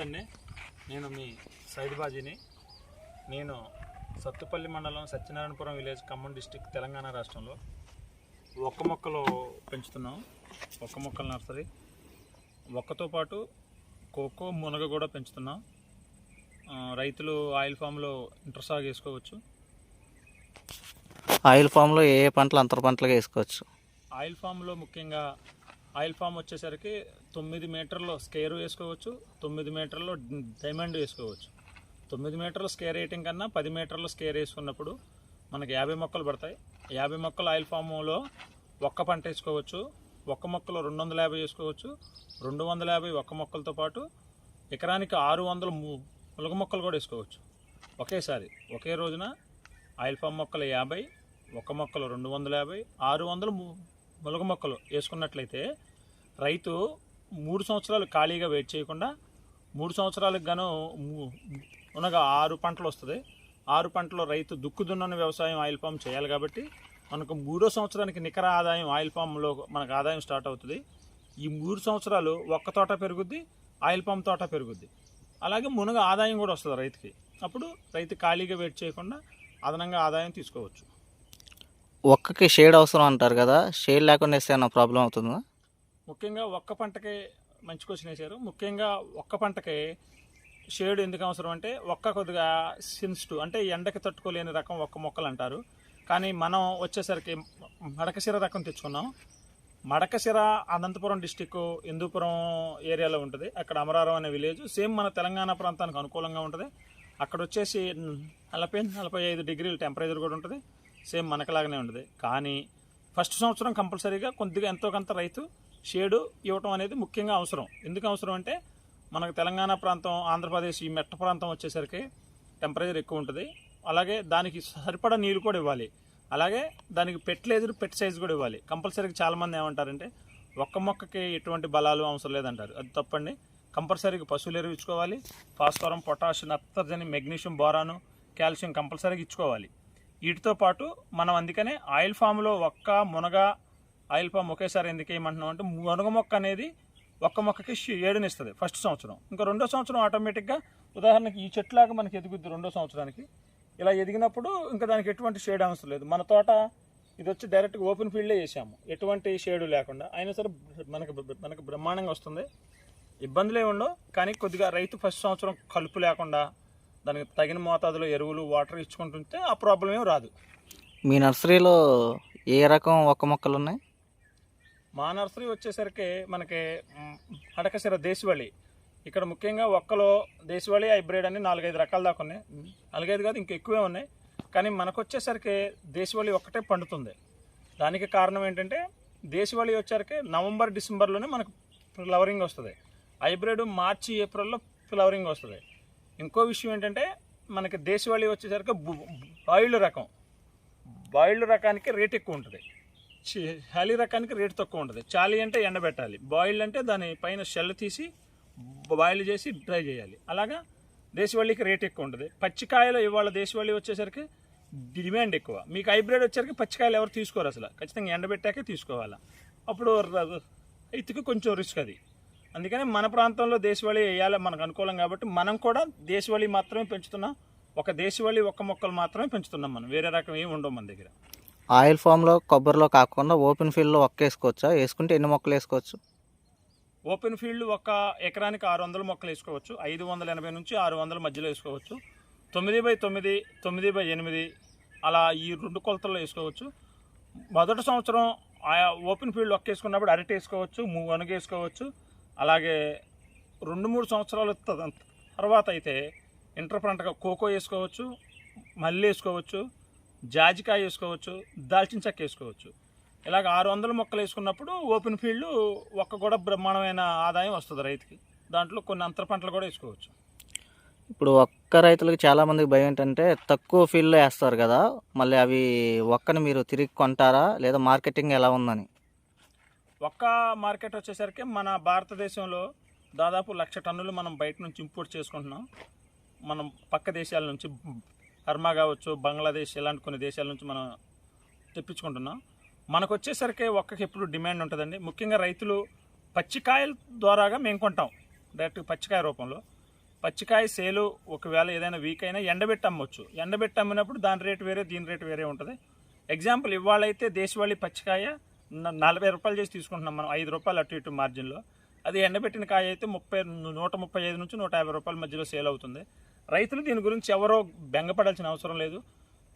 నమస్తే నేను మీ సైద్ బాజీని. నేను సత్తుపల్లి మండలం సత్యనారాయణపురం విలేజ్ ఖమ్మం డిస్టిక్ తెలంగాణ రాష్ట్రంలో ఒక్క మొక్కలు పెంచుతున్నాం. ఒక్క మొక్కల నర్సరీ. ఒక్కతో పాటు కోకో మునగ కూడా పెంచుతున్నాం. రైతులు ఆయిల్ ఫామ్లో ఇంటర్ సాగు వేసుకోవచ్చు. ఆయిల్ ఫామ్లో ఏ ఏ పంటలు అంతర పంటలుగా వేసుకోవచ్చు? ఆయిల్ ఫామ్లో ముఖ్యంగా ఆయిల్ ఫామ్ వచ్చేసరికి తొమ్మిది మీటర్లో స్కేర్ వేసుకోవచ్చు తొమ్మిది మీటర్లో డైమండ్ వేసుకోవచ్చు. తొమ్మిది మీటర్లు స్కేర్ రేటింగ్ కన్నా పది మీటర్లు స్కేర్ వేసుకున్నప్పుడు మనకి యాభై మొక్కలు పడతాయి. యాభై మొక్కలు ఆయిల్ ఫామ్లో ఒక్క పంట వేసుకోవచ్చు ఒక్క మొక్కలు రెండు వందల యాభై వేసుకోవచ్చు రెండు వందల యాభై ఒక్క మొక్కలతో పాటు ఎకరానికి ఆరు వందల ము- ములగ మొక్కలు కూడా వేసుకోవచ్చు. ఒకేసారి ఒకే రోజున ఆయిల్ ఫామ్ మొక్కలు యాభై ఒక్క మొక్కలు రెండు వందల యాభై ఆరు వందలు ము- ములగ మొక్కలు వేసుకున్నట్లయితే రైతు మూడు సంవత్సరాలు ఖాళీగా వెయిట్ చేయకుండా మూడు సంవత్సరాలకు గాను ము- ఆరు పంటలు వస్తుంది. ఆరు పంటలో రైతు దుక్కు దున్న వ్యవసాయం ఆయిల్ పామ్ చేయాలి కాబట్టి మనకు మూడో సంవత్సరానికి నికర ఆదాయం ఆయిల్ పామ్లో మనకు ఆదాయం స్టార్ట్ అవుతుంది. ఈ మూడు సంవత్సరాలు ఒక్క తోట పెరుగుద్ది ఆయిల్ పామ్ తోట పెరుగుద్ది. అలాగే మునగ ఆదాయం కూడా వస్తుంది రైతుకి. అప్పుడు రైతు ఖాళీగా వెయిట్ చేయకుండా అదనంగా ఆదాయం తీసుకోవచ్చు. ఒక్కకి షేడ్ అవసరం అంటారు కదా షేడ్ లేకుండా వేస్తే ఏమైనా ప్రాబ్లం అవుతుందా? ముఖ్యంగా ఒక్క పంటకి మంచి క్వశ్చన్ వేశారు. ముఖ్యంగా ఒక్క పంటకి షేడ్ ఎందుకు అవసరం అంటే ఒక్క కొద్దిగా సెన్సిటివ్ అంటే ఎండకి తట్టుకోలేని రకం ఒక్క మొక్కలు అంటారు. కానీ మనం వచ్చేసరికి మడకశిర రకం తెచ్చుకున్నాం. మడకశిర అనంతపురం డిస్టిక్ హిందూపురం ఏరియాలో ఉంటుంది. అక్కడ అమరారం అనే విలేజ్. సేమ్ మన తెలంగాణ ప్రాంతానికి అనుకూలంగా ఉంటుంది. అక్కడ వచ్చేసి నలభై నలభై ఐదు డిగ్రీల టెంపరేచర్ కూడా ఉంటుంది. సేమ్ మనకలాగానే ఉంటుంది. కానీ ఫస్ట్ సంవత్సరం కంపల్సరీగా కొద్దిగా ఎంతో కొంత రైతు షేడు ఇవ్వటం అనేది ముఖ్యంగా అవసరం. ఎందుకు అవసరం అంటే మనకు తెలంగాణ ప్రాంతం ఆంధ్రప్రదేశ్ ఈ మెట్ట ప్రాంతం వచ్చేసరికి టెంపరేచర్ ఎక్కువ ఉంటుంది. అలాగే దానికి సరిపడా నీరు కూడా ఇవ్వాలి. అలాగే దానికి పెట్టలేదు పెట్ సైజ్ కూడా ఇవ్వాలి. కంపల్సరీగా చాలామంది ఏమంటారంటే ఒక్క మొక్కకి ఎటువంటి బలాలు అవసరం లేదంటారు. అది తప్పండి. కంపల్సరీగా పశువులు ఎరువు ఇచ్చుకోవాలి. ఫాస్ఫరం పొటాషియం నత్రజని మెగ్నీషియం బోరాను కాల్షియం కంపల్సరీగా ఇచ్చుకోవాలి. వీటితో పాటు మనం అందుకనే ఆయిల్ ఫామ్లో ఒక్క మునగ ఆయిల్ ఫామ్ ఒకేసారి ఎందుకు వేయమంటున్నాం అంటే మునగ మొక్క అనేది ఒక్క మొక్కకి ఏడునిస్తుంది ఫస్ట్ సంవత్సరం. ఇంకా రెండో సంవత్సరం ఆటోమేటిక్గా ఉదాహరణకి ఈ చెట్లాగా మనకి ఎదుగుద్ది రెండో సంవత్సరానికి. ఇలా ఎదిగినప్పుడు ఇంకా దానికి ఎటువంటి షేడ్ అవసరం లేదు. మన తోట ఇది వచ్చి డైరెక్ట్గా ఓపెన్ ఫీల్డే చేసాము ఎటువంటి షేడు లేకుండా. అయినా సరే మనకు మనకు బ్రహ్మాండంగా వస్తుంది. ఇబ్బందులే ఉండవు. కానీ కొద్దిగా రైతు ఫస్ట్ సంవత్సరం కలుపు లేకుండా దానికి తగిన మోతాదులో ఎరువులు వాటర్ ఇచ్చుకుంటుంటే ఆ ప్రాబ్లం ఏం రాదు. మీ నర్సరీలో ఏ రకం ఒక్క మొక్కలు ఉన్నాయి? మా నర్సరీ వచ్చేసరికి మనకి అడకసిర దేశవాళి. ఇక్కడ ముఖ్యంగా ఒక్కలో దేశవాళి హైబ్రిడ్ అని నాలుగైదు రకాల దాకా ఉన్నాయి. నాలుగైదు కాదు ఇంకా ఎక్కువే ఉన్నాయి. కానీ మనకు వచ్చేసరికి దేశవాళి ఒక్కటే పండుతుంది. దానికి కారణం ఏంటంటే దేశవాళి వచ్చేసరికి నవంబర్ డిసెంబర్లోనే మనకు ఫ్లవరింగ్ వస్తుంది. హైబ్రిడ్ మార్చి ఏప్రిల్లో ఫ్లవరింగ్ వస్తుంది. ఇంకో విషయం ఏంటంటే మనకి దేశవాళీ వచ్చేసరికి బాయిల్డ్ రకం. బాయిల్డ్ రకానికి రేట్ ఎక్కువ ఉంటుంది. చాలీ రకానికి రేట్ తక్కువ ఉంటుంది. చాలీ అంటే ఎండబెట్టాలి బాయిల్డ్ అంటే దాని పైన షెల్ తీసి బాయిల్ చేసి డ్రై చేయాలి. అలాగా దేశవాళీకి రేట్ ఎక్కువ ఉంటుంది. పచ్చికాయలు ఇవాళ దేశవాళీ వచ్చేసరికి డిమాండ్ ఎక్కువ. మీకు హైబ్రిడ్ వచ్చేసరికి పచ్చికాయలు ఎవరు తీసుకోరు అసలు. ఖచ్చితంగా ఎండబెట్టాకే తీసుకోవాలి. అప్పుడు ర- రైతుకి కొంచెం రిస్క్ అది. అందుకని మన ప్రాంతంలో దేశవాళీ వేయాలి మనకు అనుకూలం కాబట్టి మనం కూడా దేశవాళీ మాత్రమే పెంచుతున్నాం ఒక దేశవాళీ ఒక్క మొక్కలు మాత్రమే పెంచుతున్నాం మనం. వేరే రకం ఏమి ఉండవు మన దగ్గర. ఆయిల్ ఫామ్లో కొబ్బరిలో కాకుండా ఓపెన్ ఫీల్డ్లో ఒక్క వేసుకోవచ్చా? వేసుకుంటే ఎన్ని మొక్కలు వేసుకోవచ్చు? ఓపెన్ ఫీల్డ్ ఒక ఎకరానికి ఆరు వందల మొక్కలు వేసుకోవచ్చు. ఐదు వందల ఎనభై నుంచి ఆరు వందల మధ్యలో వేసుకోవచ్చు. తొమ్మిది బై తొమ్మిది తొమ్మిది బై ఎనిమిది అలా ఈ రెండు కొలతల్లో వేసుకోవచ్చు. మొదటి సంవత్సరం ఆయా ఓపెన్ ఫీల్డ్ ఒక్క వేసుకున్నప్పుడు అరటి వేసుకోవచ్చు మునగ వేసుకోవచ్చు. అలాగే రెండు మూడు సంవత్సరాలు తర్వాత అయితే ఇంటర్ పంటగా కోకో వేసుకోవచ్చు మల్లి వేసుకోవచ్చు జాజికాయ వేసుకోవచ్చు దాల్చిన చెక్క వేసుకోవచ్చు. ఇలాగ ఆరు వందల మొక్కలు వేసుకున్నప్పుడు ఓపెన్ ఫీల్డ్ ఒక్క కూడా బ్రహ్మాండమైన ఆదాయం వస్తుంది రైతుకి. దాంట్లో కొన్ని అంతర పంటలు కూడా వేసుకోవచ్చు. ఇప్పుడు ఒక్క రైతులకు చాలామందికి భయం ఏంటంటే తక్కువ ఫీల్డ్లో వేస్తారు కదా మళ్ళీ అవి ఒక్కని మీరు తిరిగి కొంటారా లేదా మార్కెటింగ్ ఎలా ఉందని? ఒక్క మార్కెట్ వచ్చేసరికి మన భారతదేశంలో దాదాపు లక్ష టన్నులు మనం బయట నుంచి ఇంపోర్ట్ చేసుకుంటున్నాం. మనం పక్క దేశాల నుంచి బర్మా కావచ్చు బంగ్లాదేశ్ ఇలాంటి కొన్ని దేశాల నుంచి మనం తెప్పించుకుంటున్నాం. మనకు వచ్చేసరికి ఒక్కకి ఎప్పుడు డిమాండ్ ఉంటుందండి. ముఖ్యంగా రైతులు పచ్చికాయల ద్వారాగా మేము కొంటాం. డైరెక్ట్గా పచ్చికాయ రూపంలో. పచ్చికాయ సేలు ఒకవేళ ఏదైనా వీక్ అయినా ఎండబెట్టి అమ్మొచ్చు. ఎండబెట్టి అమ్మినప్పుడు దాని రేటు వేరే దీని రేటు వేరే ఉంటుంది. ఎగ్జాంపుల్ ఇవాళైతే దేశవాళీ పచ్చికాయ నలభై రూపాయలు చేసి తీసుకుంటున్నాం మనం ఐదు రూపాయలు అటు ఇటు మార్జిన్లో అది ఎండబెట్టిన కాయ అయితే ముప్పై నూట ముప్పై ఐదు నుంచి నూట యాభై రూపాయల మధ్యలో సేల్ అవుతుంది. రైతులు దీని గురించి ఎవరో బెంగపడాల్సిన అవసరం లేదు.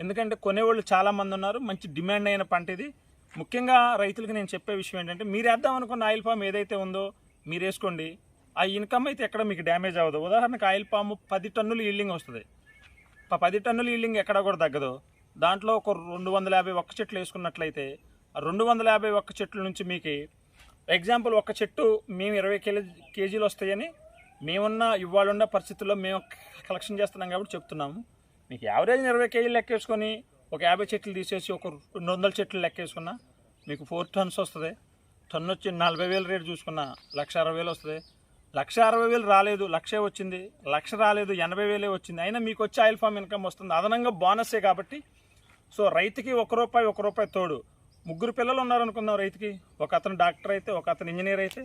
ఎందుకంటే కొనేవాళ్ళు చాలా మంది ఉన్నారు మంచి డిమాండ్ అయిన పంట ఇది. ముఖ్యంగా రైతులకు నేను చెప్పే విషయం ఏంటంటే మీరు వేద్దాం అనుకున్న ఆయిల్ పామ్ ఏదైతే ఉందో మీరు వేసుకోండి. ఆ ఇన్కమ్ అయితే ఎక్కడ మీకు డ్యామేజ్ అవ్వదు. ఉదాహరణకు ఆయిల్ పాము పది టన్నులు ఈల్డింగ్ వస్తుంది. పది టన్నుల ఈల్డింగ్ ఎక్కడ కూడా తగ్గదు. దాంట్లో ఒక రెండు వందల యాభై ఒక్క చెట్లు వేసుకున్నట్లయితే రెండు వందల యాభై ఒక్క చెట్ల నుంచి మీకు ఎగ్జాంపుల్ ఒక చెట్టు మేము ఇరవై కేజీ కేజీలు వస్తాయని మేమున్న ఇవాళ పరిస్థితుల్లో మేము కలెక్షన్ చేస్తున్నాం కాబట్టి చెప్తున్నాము. మీకు యావరేజ్ ఇరవై కేజీలు లెక్కేసుకొని ఒక యాభై చెట్లు తీసేసి ఒక రెండు వందల చెట్లు లెక్కేసుకున్నా మీకు ఫోర్ టన్స్ వస్తుంది. టన్ వచ్చి నలభై వేలు రేటు చూసుకున్నా లక్ష అరవై వేలు వస్తుంది. లక్ష అరవై వేలు రాలేదు లక్షే వచ్చింది. లక్ష రాలేదు ఎనభై వేలే వచ్చింది. అయినా మీకు వచ్చే ఆయిల్ ఫామ్ ఇన్కమ్ వస్తుంది. అదనంగా బోనస్సే కాబట్టి. సో రైతుకి ఒక రూపాయి ఒక రూపాయి తోడు. ముగ్గురు పిల్లలు ఉన్నారనుకుందాం రైతుకి. ఒక అతను డాక్టర్ అయితే ఒక అతను ఇంజనీర్ అయితే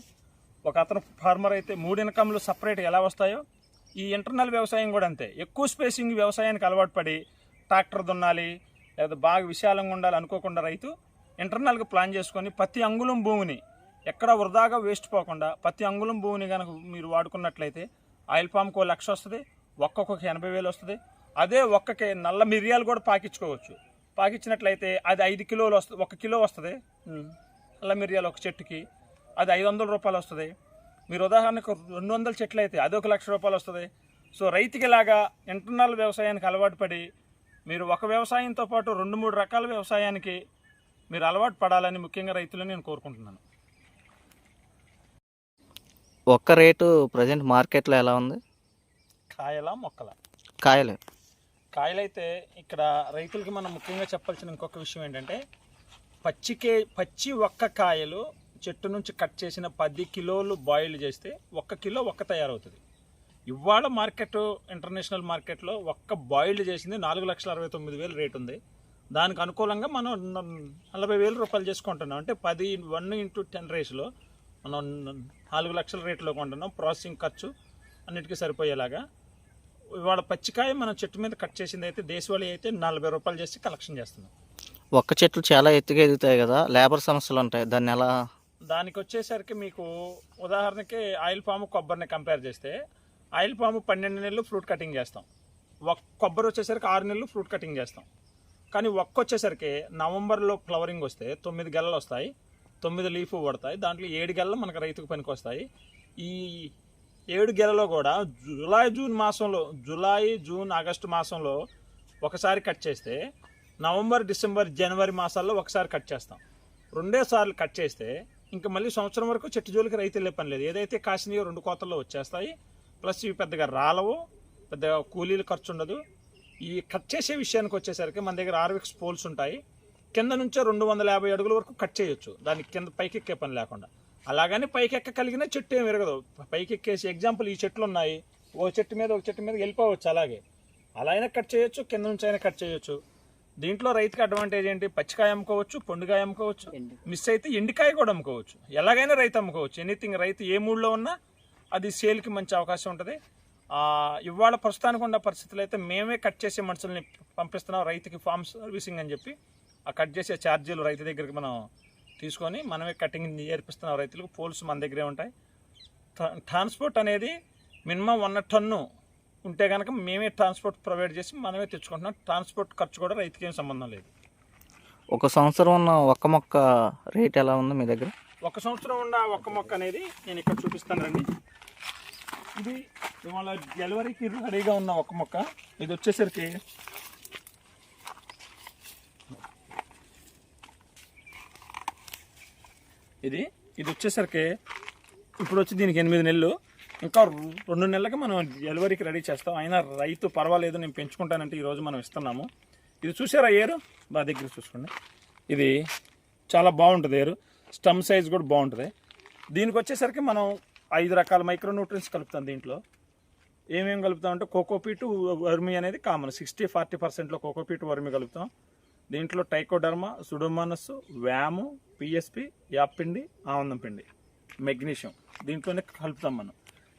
ఒక అతను ఫార్మర్ అయితే మూడు ఇన్కమ్లు సపరేట్ ఎలా వస్తాయో ఈ ఇంటర్నల్ వ్యవసాయం కూడా అంతే. ఎక్కువ స్పేసింగ్ వ్యవసాయానికి అలవాటు పడి ట్రాక్టర్ దున్నాలి లేదా బాగా విశాలంగా ఉండాలి అనుకోకుండా రైతు ఇంటర్నల్గా ప్లాన్ చేసుకొని ప్రతి అంగుళం భూమిని ఎక్కడ వృధాగా వేస్ట్ పోకుండా ప్రతి అంగుళం భూమిని కనుక మీరు వాడుకున్నట్లయితే ఆయిల్ పామ్కి లక్ష వస్తుంది ఒక్కొక్క ఎనభై వేలు వస్తుంది. అదే ఒక్కకి నల్ల మిరియాలు కూడా పాకించుకోవచ్చు. పాకించినట్లయితే అది ఐదు కిలోలు వస్తుంది ఒక కిలో వస్తుంది. నల్ల మిరియాలు ఒక చెట్టుకి అది ఐదు వందల రూపాయలు వస్తుంది. మీరు ఉదాహరణకు రెండు వందల చెట్లు అయితే అది ఒక లక్ష రూపాయలు వస్తుంది. సో రైతుకి ఇలాగా ఇంటర్నల్ వ్యవసాయానికి అలవాటు పడి మీరు ఒక వ్యవసాయంతో పాటు రెండు మూడు రకాల వ్యవసాయానికి మీరు అలవాటు పడాలని ముఖ్యంగా రైతులను నేను కోరుకుంటున్నాను. ఒక్క రేటు ప్రజెంట్ మార్కెట్లో ఎలా ఉంది? కాయల మొక్కల? కాయలు. కాయలైతే ఇక్కడ రైతులకి మనం ముఖ్యంగా చెప్పాల్సిన ఇంకొక విషయం ఏంటంటే పచ్చికే పచ్చి ఒక్క కాయలు చెట్టు నుంచి కట్ చేసిన పది కిలోలు బాయిల్ చేస్తే ఒక్క కిలో ఒక్క తయారవుతుంది. ఇవాళ మార్కెట్ ఇంటర్నేషనల్ మార్కెట్లో ఒక్క బాయిల్డ్ చేసింది నాలుగు లక్షల అరవై తొమ్మిది వేలు రేట్ ఉంది. దానికి అనుకూలంగా మనం నలభై వేల రూపాయలు చేసుకుంటున్నాం. అంటే పది వన్ ఇంటూ టెన్ రేస్లో మనం నాలుగు లక్షల రేట్లో కొంటున్నాం. ప్రాసెసింగ్ ఖర్చు అన్నిటికీ సరిపోయేలాగా. ఇవాళ పచ్చికాయ మనం చెట్టు మీద కట్ చేసింది అయితే దేశవాళీ అయితే నలభై రూపాయలు చేసి కలెక్షన్ చేస్తున్నాం. ఒక్క చెట్లు చాలా ఎత్తుగా ఎదుగుతాయి కదా లేబర్ సమస్యలు ఉంటాయి దాన్ని ఎలా? దానికి వచ్చేసరికి మీకు ఉదాహరణకి ఆయిల్ పాము కొబ్బరిని కంపేర్ చేస్తే ఆయిల్ పాము పన్నెండు నెలలు ఫ్రూట్ కటింగ్ చేస్తాం. ఒక్ కొబ్బరి వచ్చేసరికి ఆరు నెలలు ఫ్రూట్ కటింగ్ చేస్తాం. కానీ ఒక్క వచ్చేసరికి నవంబర్లో ఫ్లవరింగ్ వస్తే తొమ్మిది గెలలు వస్తాయి తొమ్మిది లీఫ్ పడతాయి దాంట్లో ఏడు గెలలు మనకు రైతుకు పనికి వస్తాయి. ఈ ఏడు గెలలో కూడా జూలై జూన్ మాసంలో జూలై జూన్ ఆగస్టు మాసంలో ఒకసారి కట్ చేస్తే నవంబర్ డిసెంబర్ జనవరి మాసాల్లో ఒకసారి కట్ చేస్తాం. రెండే సార్లు కట్ చేస్తే ఇంకా మళ్ళీ సంవత్సరం వరకు చెట్టు జోలికి రైతు వెళ్ళే పని లేదు. ఏదైతే కాసినయో రెండు కోతల్లో వచ్చేస్తాయి ప్లస్ ఇవి పెద్దగా రాలవు పెద్దగా కూలీలు ఖర్చు ఉండదు. ఈ కట్ చేసే విషయానికి వచ్చేసరికి మన దగ్గర ఆర్విక్స్ పోల్స్ ఉంటాయి. కింద నుంచే రెండు వందల యాభై అడుగుల వరకు కట్ చేయొచ్చు. దానికి కింద పైకి ఎక్కే పని లేకుండా. అలాగని పైకి ఎక్కగలిగిన చెట్టు ఏమి ఎరగదు పైకి ఎక్కేసి ఎగ్జాంపుల్ ఈ చెట్లు ఉన్నాయి ఓ చెట్టు మీద ఒక చెట్టు మీద వెళ్ళిపోవచ్చు అలాగే. అలా అయినా కట్ చేయొచ్చు కింద నుంచి అయినా కట్ చేయొచ్చు. దీంట్లో రైతుకి అడ్వాంటేజ్ ఏంటి? పచ్చికాయ అమ్ముకోవచ్చు పొండుకాయ అమ్ముకోవచ్చు. మిస్ అయితే ఎండికాయ కూడా అమ్ముకోవచ్చు. ఎలాగైనా రైతు అమ్ముకోవచ్చు. ఎనీథింగ్ రైతు ఏ మూడ్లో ఉన్నా అది సేల్కి మంచి అవకాశం ఉంటుంది. ఇవాళ ప్రస్తుతానికి ఉన్న పరిస్థితులు అయితే మేమే కట్ చేసే మనుషుల్ని పంపిస్తున్నాం. రైతుకి ఫార్మ్ సర్వీసింగ్ అని చెప్పి. ఆ కట్ చేసే ఛార్జీలు రైతు దగ్గరికి మనం తీసుకొని మనమే కటింగ్ నేర్పిస్తున్నాం రైతులకు పోల్స్ మన దగ్గరే ఉంటాయి. ట్రా- ట్రాన్స్పోర్ట్ అనేది మినిమం వన్ టన్ను ఉంటే కనుక మేమే ట్రాన్స్పోర్ట్ ప్రొవైడ్ చేసి మనమే తెచ్చుకుంటున్నాం. ట్రాన్స్పోర్ట్ ఖర్చు కూడా రైతుకి ఏం సంబంధం లేదు. ఒక సంవత్సరం ఉన్న ఒక్క మొక్క రేట్ ఎలా ఉంది మీ దగ్గర? ఒక సంవత్సరం ఉన్న ఒక్క మొక్క అనేది నేను ఇక్కడ చూపిస్తాను రండి. ఇది ఇవాళ డెలివరీకి రెడీగా ఉన్న ఒక మొక్క. ఇది వచ్చేసరికి ఇది ఇది వచ్చేసరికి ఇప్పుడు వచ్చి దీనికి ఎనిమిది నెలలు. ఇంకా రెండు నెలలకి మనం డెలివరీకి రెడీ చేస్తాం. అయినా రైతు పర్వాలేదు నేను పెంచుకుంటానంటే ఈరోజు మనం ఇస్తున్నాము. ఇది చూసారా ఏరు? మా దగ్గర చూసుకోండి. ఇది చాలా బాగుంటుంది ఏరు. స్టమ్ సైజ్ కూడా బాగుంటుంది. దీనికి వచ్చేసరికి మనం ఐదు రకాల మైక్రో న్యూట్రియన్స్ కలుపుతాం దీంట్లో. ఏమేమి కలుపుతాం అంటే కోకోపీటు వర్మి అనేది కామన్. సిక్స్టీ ఫార్టీ పర్సెంట్లో కోకోపీటు వర్మి కలుపుతాం. దీంట్లో టైకోడర్మా సుడోమానస్ వ్యాము పిఎస్పి యాప్పిండి ఆనందం పిండి మెగ్నీషియం. దీంట్లోనే కలుపుతాం మనం.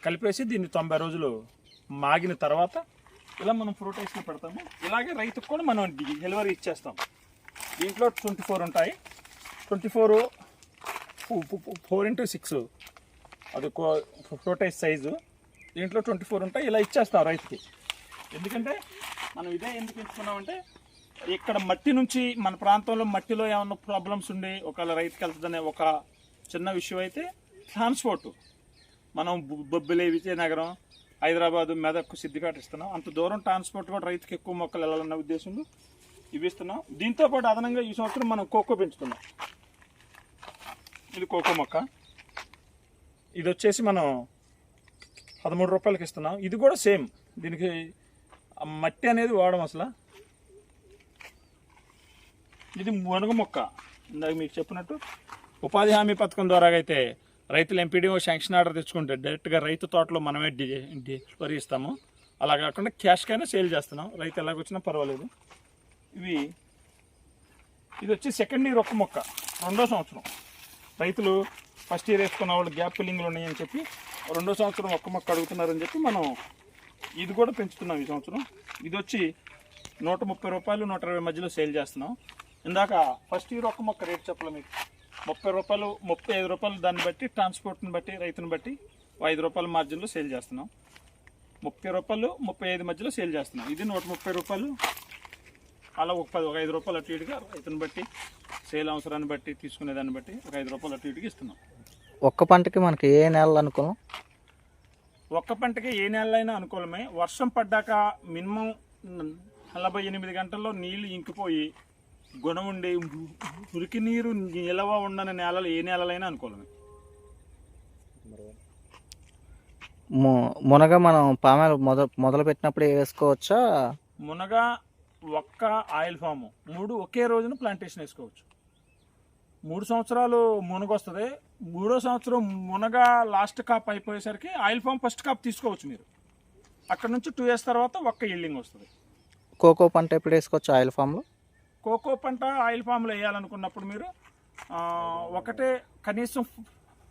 కలిపేసి దీన్ని తొంభై రోజులు మాగిన తర్వాత ఇలా మనం ఫ్రూటేషన్ పెడతాము. ఇలాగే రైతుకు కూడా మనం డెలివరీ ఇచ్చేస్తాం. దీంట్లో ట్వంటీ ఫోర్ ఉంటాయి. Twenty four four into six. అది ఫ్రూట్ సైజు. దీంట్లో ట్వంటీ ఫోర్ ఉంటాయి. ఇలా ఇచ్చేస్తాం రైతుకి. ఎందుకంటే మనం ఇదే ఎందుకు ఎంచుకున్నామంటే ఇక్కడ మట్టి నుంచి మన ప్రాంతంలో మట్టిలో ఏమన్నా ప్రాబ్లమ్స్ ఉండి ఒకవేళ రైతుకి వెళ్తుందనే ఒక చిన్న విషయం అయితే ట్రాన్స్పోర్ట్ మనం బొబ్బిలి విజయనగరం హైదరాబాదు మెదక్ సిద్దిపేట ఇస్తున్నాం. అంత దూరం ట్రాన్స్పోర్ట్ కూడా రైతుకి ఎక్కువ మొక్కలు వెళ్ళాలన్న ఉద్దేశంలో ఇవి ఇస్తున్నాం దీంతో పాటు అదనంగా ఈ సంవత్సరం మనం కోకో పెంచుతున్నాం. ఇది కోకో మొక్క. ఇది వచ్చేసి మనం పదమూడు రూపాయలకి ఇస్తున్నాం. ఇది కూడా సేమ్. దీనికి మట్టి అనేది వాడడం అసలు. ఇది మునగ మొక్క. ఇందాక మీకు చెప్పినట్టు ఉపాధి హామీ పథకం ద్వారా అయితే రైతులు ఎంపీడీఓ శాంక్షన్ ఆర్డర్ తెచ్చుకుంటే డైరెక్ట్గా రైతు తోటలో మనమే డి డెలివరీ ఇస్తాము. అలా కాకుండా క్యాష్కైనా సేల్ చేస్తున్నాం. రైతు ఎలాగొచ్చినా పర్వాలేదు. ఇవి ఇది వచ్చి సెకండ్ ఇయర్ ఒక్క మొక్క రెండో సంవత్సరం. రైతులు ఫస్ట్ ఇయర్ వేసుకున్న వాళ్ళు గ్యాప్ ఫిల్లింగ్లు ఉన్నాయని చెప్పి రెండో సంవత్సరం ఒక్క మొక్క అడుగుతున్నారని చెప్పి మనం ఇది కూడా పెంచుతున్నాం ఈ సంవత్సరం. ఇది వచ్చి నూట ముప్పై రూపాయలు నూట ఇరవై మధ్యలో సేల్ చేస్తున్నాం. ఇందాక ఫస్ట్ ఇయర్ ఒక్క మొక్క రేట్ చెప్పలే మీకు. ముప్పై రూపాయలు ముప్పై ఐదు రూపాయలు దాన్ని బట్టి ట్రాన్స్పోర్ట్ని బట్టి రైతుని బట్టి ఐదు రూపాయల మార్జిన్లో సేల్ చేస్తున్నాం. ముప్పై రూపాయలు ముప్పై ఐదు మధ్యలో సేల్ చేస్తున్నాం. ఇది నూట ముప్పై రూపాయలు అలా ఒక పది ఒక ఐదు రూపాయలు అటు ఇటుగా రైతుని బట్టి సేల్ అవసరాన్ని బట్టి తీసుకునే దాన్ని బట్టి ఒక ఐదు రూపాయలు అటు ఇటుగా ఇస్తున్నాం. ఒక్క పంటకి మనకి ఏ నెలలు అనుకూలం? ఒక్క పంటకి ఏ నెలలైనా అనుకూలమే. వర్షం పడ్డాక మినిమం నలభై ఎనిమిది గంటల్లో నీళ్ళు ఇంకిపోయి గుణం ఉండి ఉరికి నీరు నిలవ ఉండని నేలలు ఏ నేలలైనా అనుకూలమే. మునగ మనం పామాయిల్ మొద మొదలు పెట్టినప్పుడు వేసుకోవచ్చా? మునగ ఒక్క ఆయిల్ ఫాము. మూడు ఒకే రోజున ప్లాంటేషన్ వేసుకోవచ్చు. మూడు సంవత్సరాలు మునగ వస్తుంది. మూడో సంవత్సరం మునగ లాస్ట్ కాప్ అయిపోయేసరికి ఆయిల్ ఫామ్ ఫస్ట్ కాప్ తీసుకోవచ్చు మీరు. అక్కడ నుంచి టూ ఇయర్స్ తర్వాత ఒక్క ఇల్లింగ్ వస్తుంది. కోకో పంట ఎప్పుడు వేసుకోవచ్చు ఆయిల్ ఫామ్లో? కోకో పంట ఆయిల్ ఫామ్లో వేయాలనుకున్నప్పుడు మీరు ఒకటే కనీసం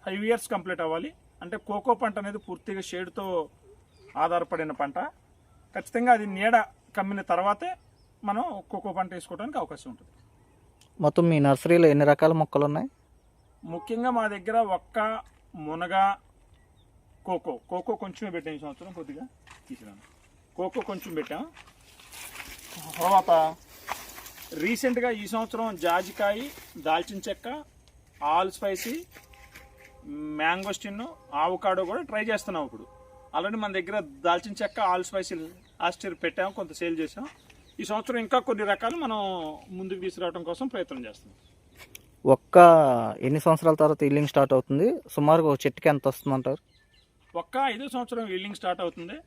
ఫైవ్ ఇయర్స్ కంప్లీట్ అవ్వాలి. అంటే కోకో పంట అనేది పూర్తిగా షేడ్తో ఆధారపడిన పంట. ఖచ్చితంగా అది నీడ కమ్మిన తర్వాతే మనం కోకో పంట వేసుకోవడానికి అవకాశం ఉంటుంది. మొత్తం మీ నర్సరీలో ఎన్ని రకాల మొక్కలు ఉన్నాయి? ముఖ్యంగా మా దగ్గర ఒక్క మునగ కోకో కోకో కొంచెమే పెట్టాం ఈ సంవత్సరం కొద్దిగా తీసుకురాను. కోకో కొంచెం పెట్టాం తర్వాత రీసెంట్గా ఈ సంవత్సరం జాజికాయ దాల్చిన చెక్క ఆల్ స్పైసీ మ్యాంగోస్టిన్ ఆవుకాడో కూడా ట్రై చేస్తున్నాం ఇప్పుడు. ఆల్రెడీ మన దగ్గర దాల్చిన చెక్క ఆల్ స్పైసీ లాస్ట్ ఇయర్ పెట్టాం కొంత సేల్ చేసాం ఈ సంవత్సరం ఇంకా కొన్ని రకాలు మనం ముందుకు తీసుకురావడం కోసం ప్రయత్నం చేస్తున్నాం. ఒక్క ఎన్ని సంవత్సరాల తర్వాత ఇల్లింగ్ స్టార్ట్ అవుతుంది? సుమారుగా ఒక చెట్టుకి ఎంత వస్తుంది అంటారు ఒక్క ఐదో సంవత్సరం ఈల్డింగ్ స్టార్ట్ అవుతుంది.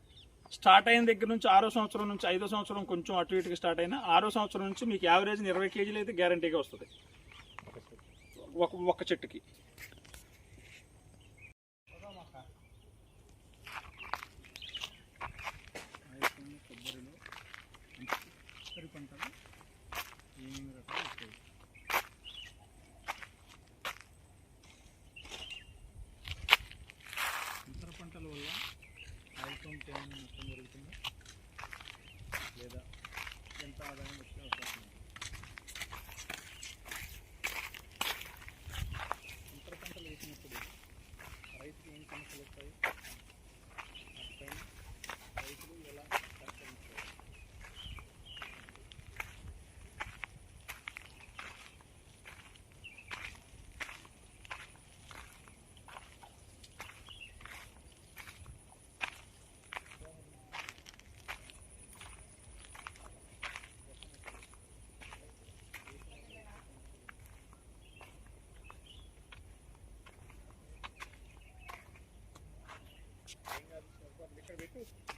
స్టార్ట్ అయిన దగ్గర నుంచి ఆరో సంవత్సరం నుంచి ఐదో సంవత్సరం కొంచెం అటు ఇటుకి స్టార్ట్ అయినా ఆరో సంవత్సరం నుంచి మీకు యావరేజ్ ఇరవై కేజీలు అయితే గ్యారంటీగా వస్తుంది. ఒక ఒక చెట్టుకి. పంటల వల్ల ఆయిల్ పంప్ ఏమైనా నష్టం జరుగుతుందా లేదా ఎంత ఆదాయం వచ్చే అవకాశం ఉంది ఇతర పంటలు వేసినప్పుడు రైతుకి ఏం సమస్యలు వస్తాయి వాటిపైన రైతులు ఎలా పరిష్కరించుకోవాలి ఇక్కడ పెట్టు